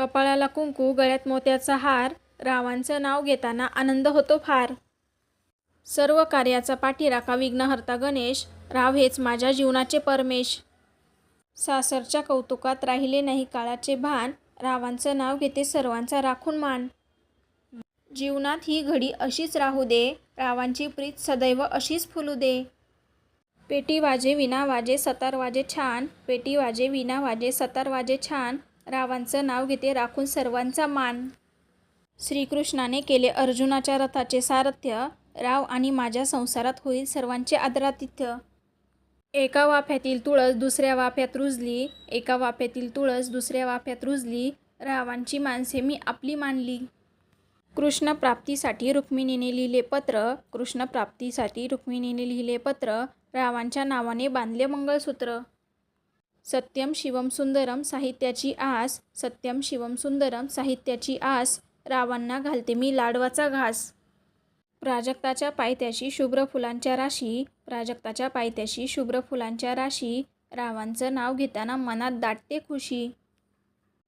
कपाळाला कुंकू गळ्यात मोत्याचा हार रावांचं नाव घेताना आनंद होतो फार. सर्व कार्याचा पाठीराखा विघ्नहर्ता गणेश राव हेच माझ्या जीवनाचे परमेश. सासरच्या कौतुकात राहिले नाही काळाचे भान रावांचं नाव घेते सर्वांचा राखून मान. जीवनात ही घडी अशीच राहू दे रावांची प्रीत सदैव अशीच फुलू दे. पेटी वाजे विना वाजे सतार वाजे छान पेटी वाजे विना वाजे सतार वाजे छान रावांचं नाव घेते राखून सर्वांचा मान. श्रीकृष्णाने केले अर्जुनाच्या रथाचे सारथ्य. राव आणि माझ्या संसारात होईल सर्वांचे आदरातिथ्य. एका वाफ्यातील तुळस दुसऱ्या वाफ्यात रुजली. एका वाफ्यातील तुळस दुसऱ्या वाफ्यात रुजली. रावांची माणसे मी आपली मानली. कृष्ण प्राप्तीसाठी रुक्मिणीने लिहिले पत्र. कृष्ण प्राप्तीसाठी रुक्मिणीने लिहिले पत्र. रावांच्या नावाने बांधले मंगळसूत्र. सत्यम शिवम सुंदरम साहित्याची आस सत्यम शिवम सुंदरम साहित्याची आस रावांना घालते मी लाडवाचा घास. प्राजक्ताच्या पायथ्याशी शुभ्र फुलांच्या राशी प्राजक्ताच्या पायथ्याशी शुभ्र फुलांच्या राशी रावांचं नाव घेताना मनात दाटते खुशी.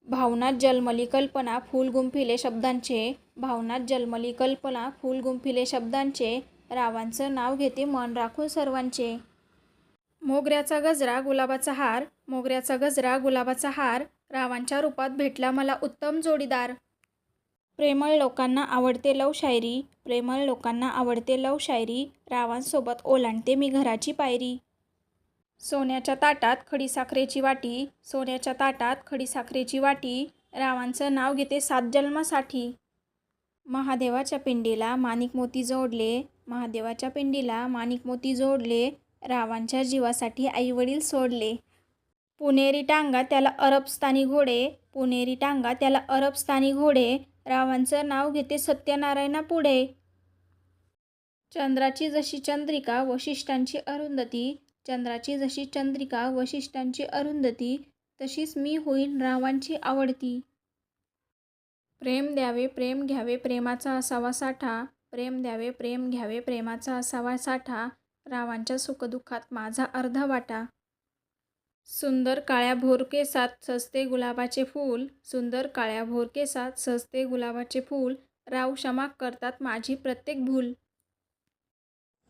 भावनात जन्मली कल्पना फूल गुंफिले शब्दांचे भावनात जन्मली कल्पना फूल गुंफिले शब्दांचे रावांचं नाव घेते मन राखून सर्वांचे. मोगऱ्याचा गजरा गुलाबाचा हार मोगऱ्याचा गजरा गुलाबाचा हार रावांच्या रूपात भेटला मला उत्तम जोडीदार. प्रेमळ लोकांना आवडते लव शायरी प्रेमळ लोकांना आवडते लव शायरी रावांसोबत ओलांडते मी घराची पायरी. सोन्याच्या ताटात खडीसाखरेची वाटी सोन्याच्या ताटात खडीसाखरेची वाटी रावांचं नाव घेते सात जन्मासाठी. महादेवाच्या पिंडीला माणिक मोती जोडले महादेवाच्या पिंडीला माणिक मोती जोडले रावांच्या जीवासाठी आईवडील सोडले. पुणेरी टांगा त्याला अरबस्थानी घोडे पुणेरी टांगा त्याला अरबस्थानी घोडे रावांचं नाव घेते सत्यनारायणा पुढे. चंद्राची जशी चंद्रिका वशिष्ठांची अरुंधती चंद्राची जशी चंद्रिका वशिष्ठांची अरुंधती तशीच मी होईल रावांची आवडती. प्रेम द्यावे प्रेम घ्यावे प्रेमाचा असावा साठा प्रेम द्यावे प्रेम घ्यावे प्रेमाचा असावा साठा रावांच्या सुखदुःखात माझा अर्धा वाटा. सुंदर काळ्या भोरकेसात सजते गुलाबाचे फूल सुंदर काळ्या भोरकेसात सजते गुलाबाचे फूल राव क्षमा करतात माझी प्रत्येक भूल.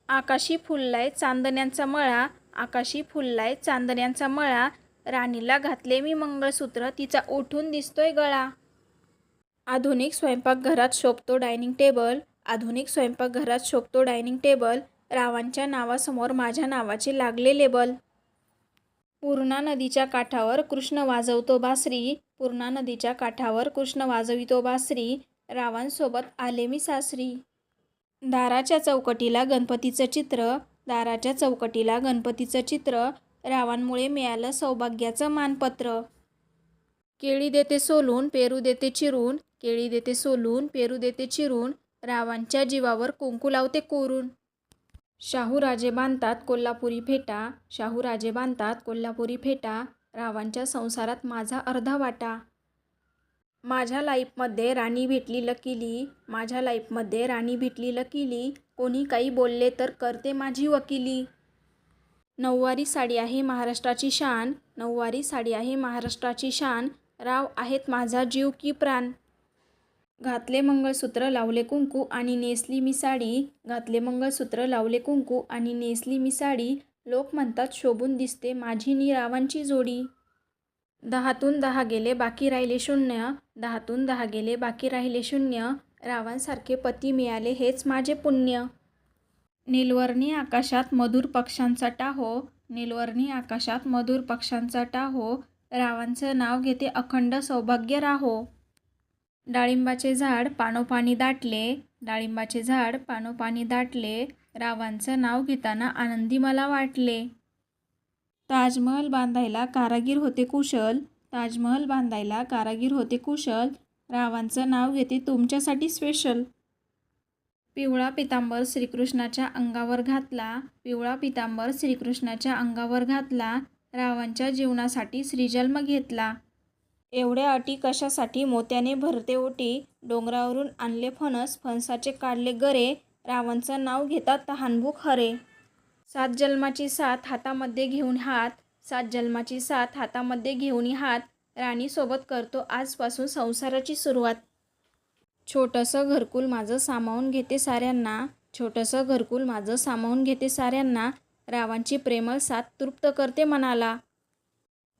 आकाशी फुललाय चांदण्यांचा मळा आकाशी फुललाय चांदण्यांचा मळा राणीला घातले मी मंगळसूत्र तिचा उठून दिसतोय गळा. आधुनिक स्वयंपाकघरात शोभतो डायनिंग टेबल आधुनिक स्वयंपाकघरात शोभतो डायनिंग टेबल रावांच्या नावासमोर माझ्या नावाचे लागले लेबल. पूर्णा नदीच्या काठावर कृष्ण वाजवतो बासरी पूर्णा नदीच्या काठावर कृष्ण वाजवितो बासरी रावांसोबत आले मी सासरी. दाराच्या चौकटीला गणपतीचं चित्र. दाराच्या चौकटीला गणपतीचं चित्र. रावांमुळे मिळालं सौभाग्याचं मानपत्र. केळी देते सोलून पेरू देते चिरून. केळी देते सोलून पेरू देते चिरून. रावांच्या जीवावर कुंकू लावते कोरून. शाहूराजे बांधतात कोल्हापुरी फेटा शाहूराजे बांधतात कोल्हापुरी फेटा रावांच्या संसारात माझा अर्धा वाटा. माझ्या लाईफमध्ये राणी भेटली लकिली माझ्या लाईफमध्ये राणी भेटली लकिली कोणी काही बोलले तर करते माझी वकिली. नऊवारी साडी आहे महाराष्ट्राची शान नऊवारी साडी आहे महाराष्ट्राची शान राव आहेत माझा जीव की प्राण. घातले मंगळसूत्र लावले कुंकू आणि नेसली मी साडी. घातले मंगळसूत्र लावले कुंकू आणि नेसली मी साडी. लोक म्हणतात शोभून दिसते माझी नी रावांची जोडी. दहातून दहा गेले बाकी राहिले शून्य. दहातून दहा गेले बाकी राहिले शून्य. रावांसारखे पती मिळाले हेच माझे पुण्य. निलवर्णी आकाशात मधुर पक्ष्यांचा टाहो. निलवर्णी आकाशात मधुर पक्ष्यांचा टाहो. रावांचं नाव घेते अखंड सौभाग्य राहो. डाळिंबाचे झाड पानोपानी दाटले डाळिंबाचे झाड पानोपानी दाटले रावांचं नाव घेताना आनंदी मला वाटले. ताजमहल बांधायला कारागीर होते कुशल ताजमहल बांधायला कारागीर होते कुशल रावांचं नाव घेते तुमच्यासाठी स्पेशल पिवळा पितांबर श्रीकृष्णाच्या अंगावर घातला पिवळा पितांबर श्रीकृष्णाच्या अंगावर घातला रावांच्या जीवनासाठी श्रीजन्म घेतला. एवढ्या अटी कशासाठी? मोत्याने भरते ओटी डोंगरावरून आणले फणस फणसाचे काढले गरे रावांचं नाव घेतात तहानभूक हरे. सात जन्माची साथ हातामध्ये घेऊन हात सात जन्माची साथ हातामध्ये घेऊन हात राणीसोबत करतो आजपासून संसाराची सुरुवात. छोटंसं घरकुल माझं सामावून घेते साऱ्यांना छोटंसं घरकुल माझं सामावून घेते साऱ्यांना रावांची प्रेमळ साथ तृप्त करते मनाला.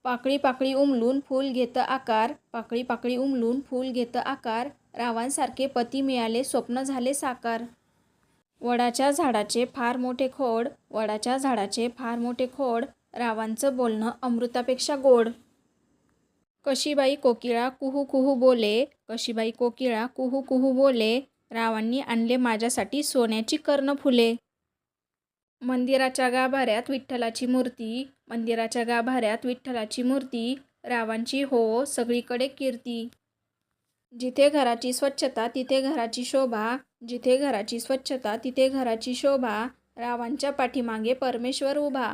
पाकळी पाकळी उमलून फूल घेतं आकार पाकळी पाकळी उमलून फूल घेतं आकार रावांसारखे पती मिळाले स्वप्न झाले साकार. वडाच्या झाडाचे फार मोठे खोड वडाच्या झाडाचे फार मोठे खोड रावांचं बोलणं अमृतापेक्षा गोड. कशीबाई कोकिळा कुहू कुहू बोले कशीबाई कोकिळा कुहू कुहू बोले रावांनी आणले माझ्यासाठी सोन्याची कर्णफुले मंदिराच्या गाभाऱ्यात विठ्ठलाची मूर्ती मंदिराच्या गाभाऱ्यात विठ्ठलाची मूर्ती रावांची हो सगळीकडे कीर्ती. जिथे घराची स्वच्छता तिथे घराची शोभा जिथे घराची स्वच्छता तिथे घराची शोभा रावांच्या पाठीमागे परमेश्वर उभा.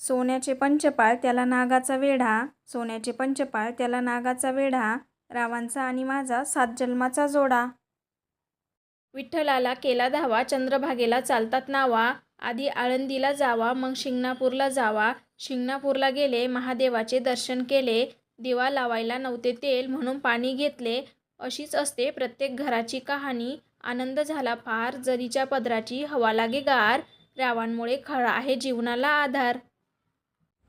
सोन्याचे पंचपाळ त्याला नागाचा वेढा सोन्याचे पंचपाळ त्याला नागाचा वेढा रावांचा आणि माझा सात जन्माचा जोडा. विठ्ठलाला केला धावा चंद्रभागेला चालतात नावा आधी आळंदीला जावा मग शिंगणापूरला जावा. शिंगणापूरला गेले महादेवाचे दर्शन केले. दिवा लावायला नव्हते तेल म्हणून पाणी घेतले. अशीच असते प्रत्येक घराची कहाणी. आनंद झाला फार जरीच्या पदराची हवा लागे गार. रावांमुळे खळा आहे जीवनाला आधार.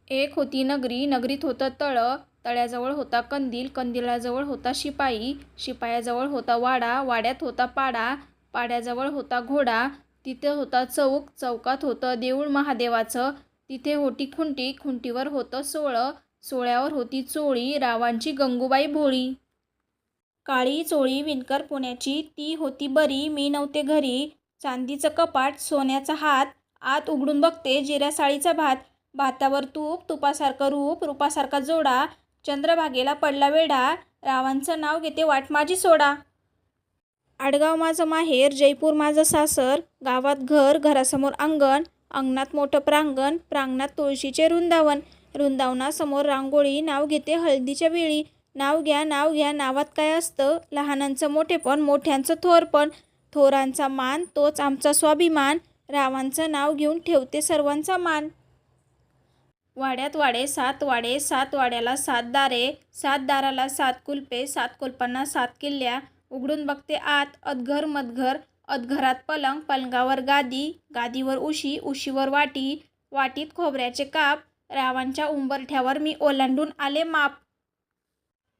एक होती नगरी नगरीत होतं तळ. तळ्याजवळ होता कंदील कंदिलाजवळ होता शिपाई. शिपायाजवळ होता वाडा वाड्यात होता पाडा. पाड्याजवळ होता घोडा तिथे होता चौक चौकात होतं देऊळ महादेवाचं तिथे होती खुंटी खुंटीवर होतं सोळं सोळ्यावर होती चोळी रावांची गंगूबाई भोळी. काळी चोळी विणकर पुण्याची ती होती बरी मी नव्हते घरी. चांदीचं कपाट सोन्याचा हात आत उघडून बघते जिऱ्या साळीचा भात. भातावर तूप तुपासारखं रूप रूपासारखा जोडा चंद्रभागेला पडला वेढा. रावांचं नाव घेते वाट माझी सोडा. आडगाव माझं माहेर जयपूर माझं सासर गावात घर घरासमोर अंगण अंगणात मोठं प्रांगण प्रांगणात तुळशीचे वृंदावन वृंदावनासमोर रांगोळी नाव घेते हळदीच्या वेळी. नाव घ्या नाव घ्या नावात काय असतं? लहानांचं मोठेपण मोठ्यांचं थोरपण. थोरांचा मान तोच आमचा स्वाभिमान. रावांचं नाव घेऊन ठेवते सर्वांचा मान. वाड्यात वाडे सात वाडे सात वाड्याला सात दारे. सात दाराला सात कुलपे सात कुलपांना सात किल्ल्या. उघडून बघते आत अदघर मदघर अदघरात पलंग पलंगावर गादी गादीवर उशी उशीवर वाटी वाटीत खोबऱ्याचे काप रावांच्या उंबरठ्यावर मी ओलांडून आले माप.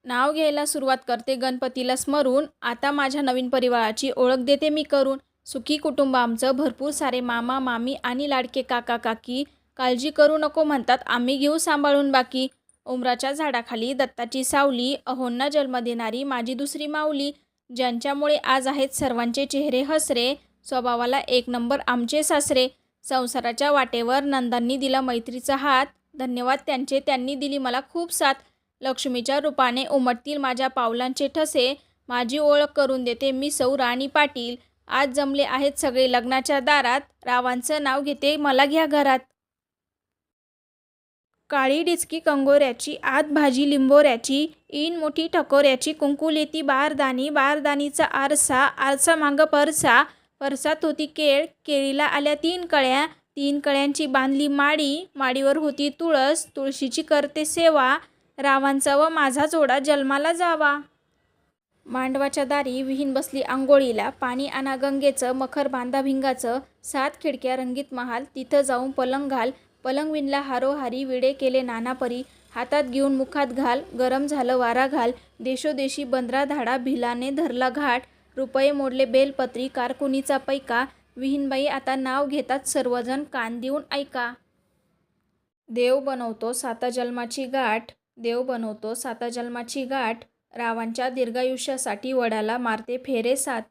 नाव घ्यायला सुरुवात करते गणपतीला स्मरून आता माझ्या नवीन परिवाराची ओळख देते मी करून. सुखी कुटुंब आमचं भरपूर सारे मामा मामी आणि लाडके काका काकी. काळजी करू नको म्हणतात आम्ही घेऊ सांभाळून बाकी. उमराच्या झाडाखाली दत्ताची सावली अहोंना जन्म देणारी माझी दुसरी माऊली. ज्यांच्यामुळे आज आहेत सर्वांचे चेहरे हसरे स्वभावाला एक नंबर आमचे सासरे. संसाराच्या वाटेवर नंदांनी दिला मैत्रीचा हात. धन्यवाद त्यांचे त्यांनी दिली मला खूप साथ. लक्ष्मीच्या रूपाने उमटतील माझ्या पावलांचे ठसे. माझी ओळख करून देते मी सौ राणी पाटील. आज जमले आहेत सगळे लग्नाच्या दारात. रावांचं नाव घेते मला घ्या घरात. काळी डिचकी कंगोऱ्याची आत भाजी लिंबोऱ्याची इन मोठी ठकोऱ्याची कुंकुलेती बारदानी बारदानीचा आरसा आरसा मागं परसा परसात होती केळ केळीला आल्या तीन कळ्या तीन कळ्यांची बांधली माडी माडीवर होती तुळस तुळशीची करते सेवा रावांचा व माझा जोडा जन्माला जावा. मांडवाच्या दारी विहीन बसली आंघोळीला पाणी आणा गंगेचं मखर बांधा भिंगाचं सात खिडक्या रंगीत महाल तिथं जाऊन पलंग घाल पलंग विणला हारोहारी विडे केले नानापरी. हातात घेऊन मुखात घाल गरम झालं वारा घाल. देशोदेशी बंदरा धाडा भिलाने धरला घाट. रुपये मोडले बेलपत्री कारकुनीचा पैका. विहीनबाई आता नाव घेतात सर्वजण कान देऊन ऐका. देव बनवतो साता जन्माची गाठ. देव बनवतो साता जन्माची गाठ. रावांच्या दीर्घायुष्यासाठी वडाला मारते फेरे सात.